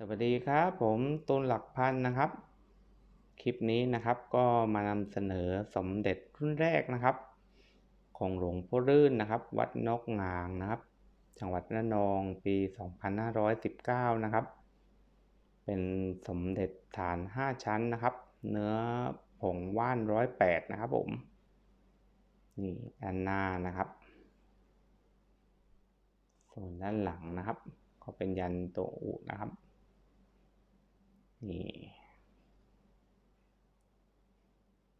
สวัสดีครับผมตูนหลักพันนะครับ คลิปนี้นะครับก็มานำเสนอสมเด็จรุ่นแรกนะครับ ของหลวงพ่อรื่นนะครับ วัดนกงางนะครับ จังหวัดระนองปี 2519 นะครับ เป็นสมเด็จฐาน 5 ชั้นนะครับ เนื้อผงว่านร้อยแปดนะครับผม นี่ด้านหน้านะครับ ส่วนด้านหลังนะครับ ก็เป็นยันตัวอุนะครับ นี่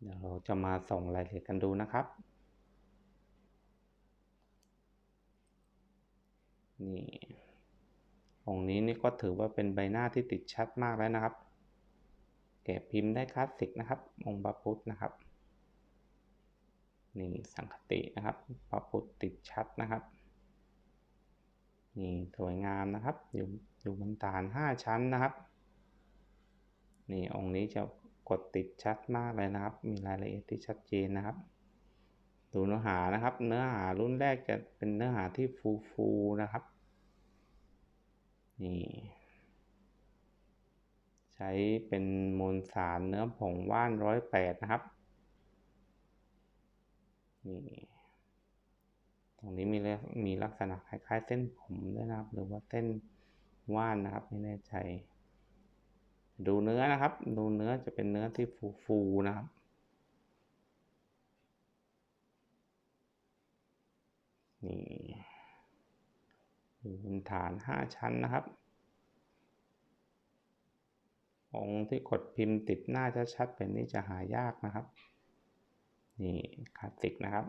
เดี๋ยวเราจะมาส่งรายละเอียดกันดูนะครับ นี่องนี้นี่ก็ถือว่าเป็นใบหน้าที่ติดชัดมากแล้วนะครับ แกะพิมพ์ได้คลาสสิกนะครับ องค์พระพุทธนะครับ นี่สังคตินะครับพระพุทธติดชัดนะครับ นี่สวยงามนะครับ อยู่อยู่บนฐานห้าชั้นนะครับ นี่องค์นี้จะกดติดชัดมากเลยนะครับ มีรายละเอียดที่ชัดเจนนะครับ ดูเนื้อหานะครับ เนื้อหารุ่นแรกจะเป็นเนื้อหาที่ฟูฟูนะครับ นี่ ใช้เป็นมวลสารเนื้อผงว่านร้อยแปดนะครับ นี่ ตรงนี้มีมีลักษณะคล้ายๆเส้นผมด้วยนะครับ หรือว่าเส้นว่านนะครับไม่แน่ใจ ดูเนื้อนะครับ ดูเนื้อจะเป็นเนื้อที่ฟูๆนะครับ นี่อยู่บนฐานห้าชั้นนะครับ องค์ที่กดพิมพ์ติดหน้าชัดๆแบบนี้จะหายากนะครับ นี่คลาสสิกนะครับ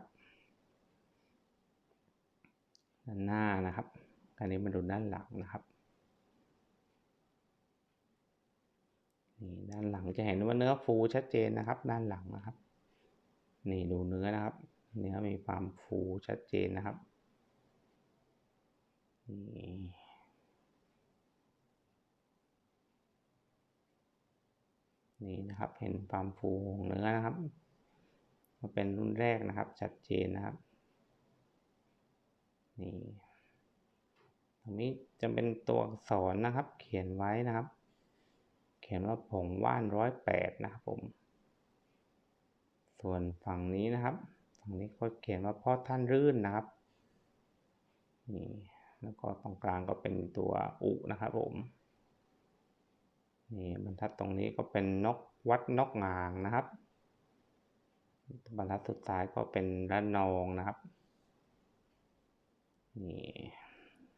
ด้านหน้านะครับ อันนี้มาดูด้านหลังนะครับ นี่ด้านหลังจะเห็นว่าเนื้อฟูชัดเจนนะครับ ด้านหลังนะครับ นี่ดูเนื้อนะครับ เนื้อมีความฟูชัดเจนนะครับนี่นี่นะครับเห็นความฟูของเนื้อนะครับมาเป็นรุ่นแรกนะครับ ชัดเจนนะครับนี่ตรงนี้จะเป็นตัวอักษรนะครับ เขียนไว้นะครับ ขียนว่าผงว่านร้อยแปดนะครับผม ส่วนฝั่งนี้นะครับ ฝั่งนี้ก็เขียนว่าพ่อท่านรื่นนะครับ นี่ แล้วก็ตรงกลางก็เป็นตัวอุนะครับผม นี่บรรทัดตรงนี้ก็เป็นนกวัดนกงางนะครับ บรรทัดสุดท้ายก็เป็นระนองนะครับ นี่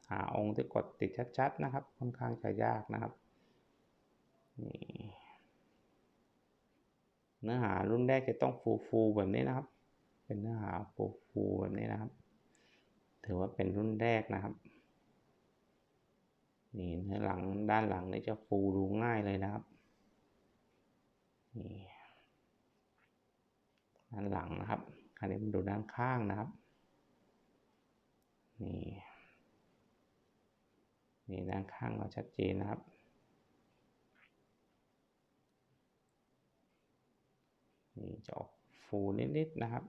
หาองค์ที่กดติดชัดๆนะครับ ค่อนข้างจะยากนะครับ เนื้อหารุ่นแรกจะต้องฟูๆแบบนี้นะครับ เป็นเนื้อหาฟูๆแบบนี้นะครับ ถือว่าเป็นรุ่นแรกนะครับ นี่เนื้อหลังด้านหลังนี่จะฟูดูง่ายเลยนะครับ นี่ด้านหลังนะครับคราวนี้มาดูด้านข้างนะครับ นี่นี่ด้านข้างเราชัดเจนนะครับ นี่จะออกฟูนิดๆนะครับ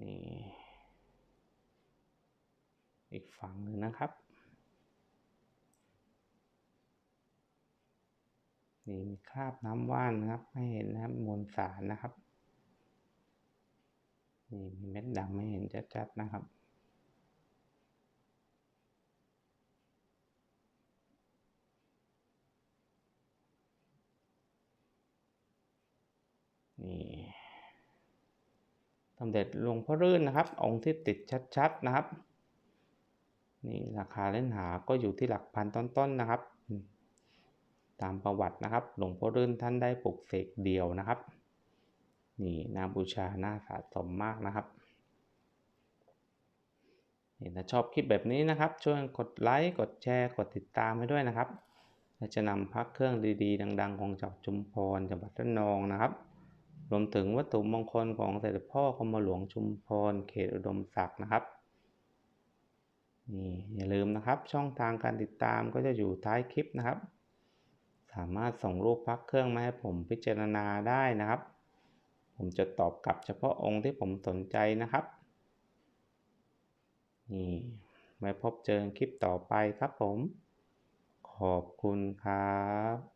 นี่อีกฝั่งหนึ่งนะครับ นี่มีคราบน้ำว่านนะครับ ให้เห็นนะครับมวลสารนะครับ นี่มีเม็ดดำให้เห็นชัดๆนะครับ นี่สมเด็จหลวงพ่อรื่นนะครับ องค์ที่ติดชัดๆนะครับ นี่ราคาเล่นหาก็อยู่ที่หลักพันต้นๆนนะครับ ตามประวัตินะครับ หลวงพ่อรื่นท่านได้ปลุกเสกเดียวนะครับ นี่นาบูชาหน่าสะสมมากนะครับนี่ถ้าชอบคลิปแบบนี้นะครับ ช่วยกดไลค์ กดแชร์ กดติดตามให้ด้วยนะครับเราจะนำพักเครื่องดีๆ ดัง ๆ ของจังหวัดชุมพรจังหวัดระนองนะครับ รวมถึงวัตถุมงคลของเสด็จพ่อกรมหลวงชุมพรเขตอุดมศักดิ์นะครับนี่อย่าลืมนะครับช่องทางการติดตามก็จะอยู่ท้ายคลิปนะครับ สามารถส่งรูปพักเครื่องมาให้ผมพิจารณาได้นะครับ ผมจะตอบกลับเฉพาะองค์ที่ผมสนใจนะครับนี่ไว้พบเจอคลิปต่อไปครับผม ขอบคุณครับ